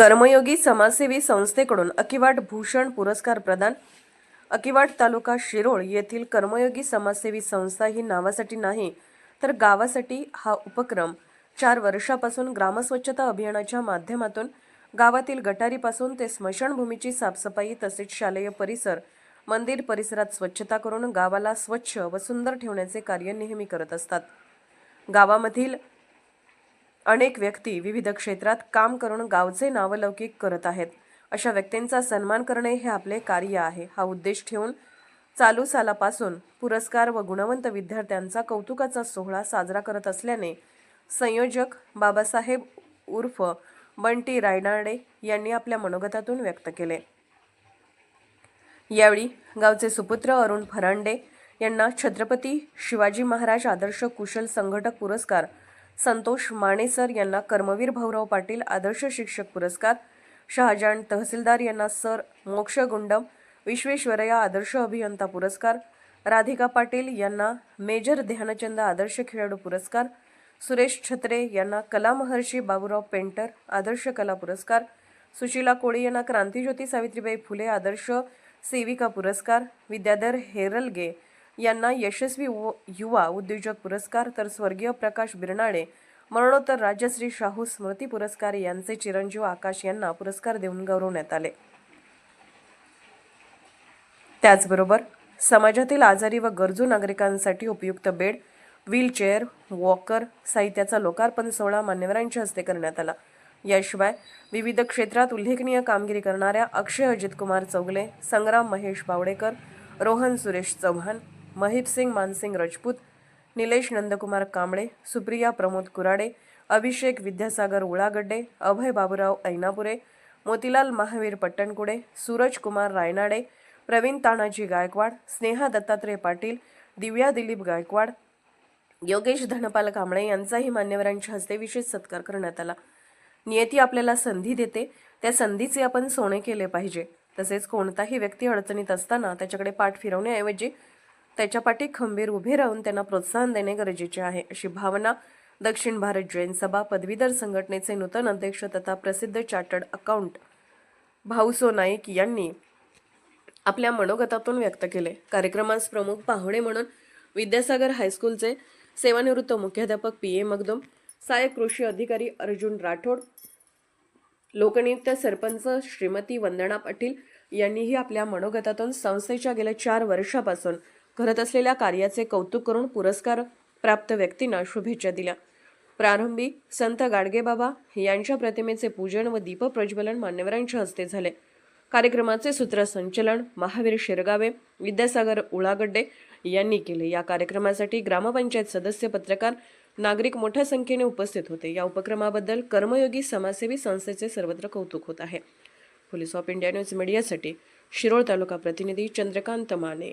कर्मयोगी समाजसेवी संस्थेकडून अकिवाट भूषण पुरस्कार प्रदान. अकिवाट तालुका शिरोळ येथील कर्मयोगी समाजसेवी संस्था ही नावासाठी नाही तर गावासाठी हा उपक्रम चार वर्षापासून ग्रामस्वच्छता अभियानाच्या माध्यमातून गावातील गटारीपासून ते स्मशानभूमीची साफसफाई तसेच शालेय परिसर मंदिर परिसरात स्वच्छता करून गावाला स्वच्छ व सुंदर ठेवण्याचे कार्य नेहमी करत असतात. गावामधील अनेक व्यक्ती विविध क्षेत्रात काम करून गावचे नावलौकिक करत आहेत. अशा व्यक्तींचा सन्मान करणे हे आपले कार्य आहे. हा उद्देश ठेवून चालू सालापासून पुरस्कार व गुणवंत विद्यार्थ्यांचा कौतुकाचा सोहळा साजरा करत असल्याने संयोजक बाबासाहेब उर्फ बंटी रायनाडे यांनी आपल्या मनोगतातून व्यक्त केले. यावेळी गावचे सुपुत्र अरुण फरांडे यांना छत्रपती शिवाजी महाराज आदर्श कुशल संघटक पुरस्कार संतोष मानेसर यांना कर्मवीर भाऊराव पाटील आदर्श शिक्षक पुरस्कार शहाजान तहसीलदार यांना सर मोक्ष गुंडम आदर्श अभियंता पुरस्कार राधिका पाटील यांना मेजर ध्यानचंद आदर्श खेळाडू पुरस्कार सुरेश छत्रे यांना कलामहर्षी बाबूराव पेंटर आदर्श कला पुरस्कार सुशीला कोळी यांना क्रांतीज्योती सावित्रीबाई फुले आदर्श सेविका पुरस्कार विद्याधर हेरलगे यांना यशस्वी युवा उद्योजक पुरस्कार तर स्वर्गीय प्रकाश बिरनाळे मरणोत्तर राजश्री शाहू स्मृती पुरस्कार यांचे चिरंजीव आकाश यांना पुरस्कार देऊन गौरवण्यात आले. त्याचबरोबर समाजातील आजारी व गरजू नागरिकांसाठी उपयुक्त बेड व्हीलचेअर वॉकर साहित्याचा लोकार्पण सोहळा मान्यवरांच्या हस्ते करण्यात आला. याशिवाय विविध क्षेत्रात उल्लेखनीय कामगिरी करणाऱ्या अक्षय अजित कुमार चौगले संग्राम महेश बावडेकर रोहन सुरेश चव्हाण महिपसिंग मानसिंग राजपूत निलेश नंदकुमार कांबळे सुप्रिया प्रमोद कुराडे अभिषेक विद्यासागर उळागड्डे अभय बाबूराव ऐनापुरे मोतीलाल महावीर पट्टणकुडे सूरजकुमार रायनाडे प्रवीण तानाजी गायकवाड स्नेहा दत्तात्रय पाटील दिव्या दिलीप गायकवाड योगेश धनपाल कांबळे यांचाही मान्यवरांच्या हस्ते विशेष सत्कार करण्यात आला. नियती आपल्याला संधी देते. त्या संधीचे आपण सोने केले पाहिजे. तसेच कोणताही व्यक्ती अडचणीत असताना त्याच्याकडे पाठ फिरवण्याऐवजी त्याच्या पाठी खंबीर उभे राहून त्यांना प्रोत्साहन देणे गरजेचे आहे अशी भावना दक्षिण भारत जैन सभा पदवीधर संघटनेचे नूतन अध्यक्ष तथा प्रसिद्ध चार्टर्ड अकाउंट भाऊसो नाईक यांनी आपल्या मनोगतातून व्यक्त केले. कार्यक्रमास प्रमुख पाहुणे म्हणून विद्यासागर हायस्कूलचे सेवानिवृत्त मुख्याध्यापक पी ए मगदम सहाय्यक कृषी अधिकारी अर्जुन राठोड लोकनियुक्त सरपंच श्रीमती वंदना पाटील यांनीही आपल्या मनोगतातून संस्थेच्या गेल्या चार वर्षापासून करत असलेल्या कार्याचे कौतुक करून पुरस्कार प्राप्त व्यक्तींना शुभेच्छा दिल्या. प्रारंभी संत गाडगेबाबा यांच्या प्रतिमेचे पूजन व दीपप्रज्वलन मान्यवरांच्या हस्ते झाले. कार्यक्रमाचे सूत्रसंचलन महावीर शिरगावे विद्यासागर उळागड्डे यांनी केले. या कार्यक्रमासाठी ग्रामपंचायत सदस्य पत्रकार नागरिक मोठ्या संख्येने उपस्थित होते. या उपक्रमाबद्दल कर्मयोगी समाजसेवी संस्थेचे सर्वत्र कौतुक होत आहे. पोलीस ऑफ इंडिया न्यूज मीडियासाठी शिरोळ तालुका प्रतिनिधी चंद्रकांत माने.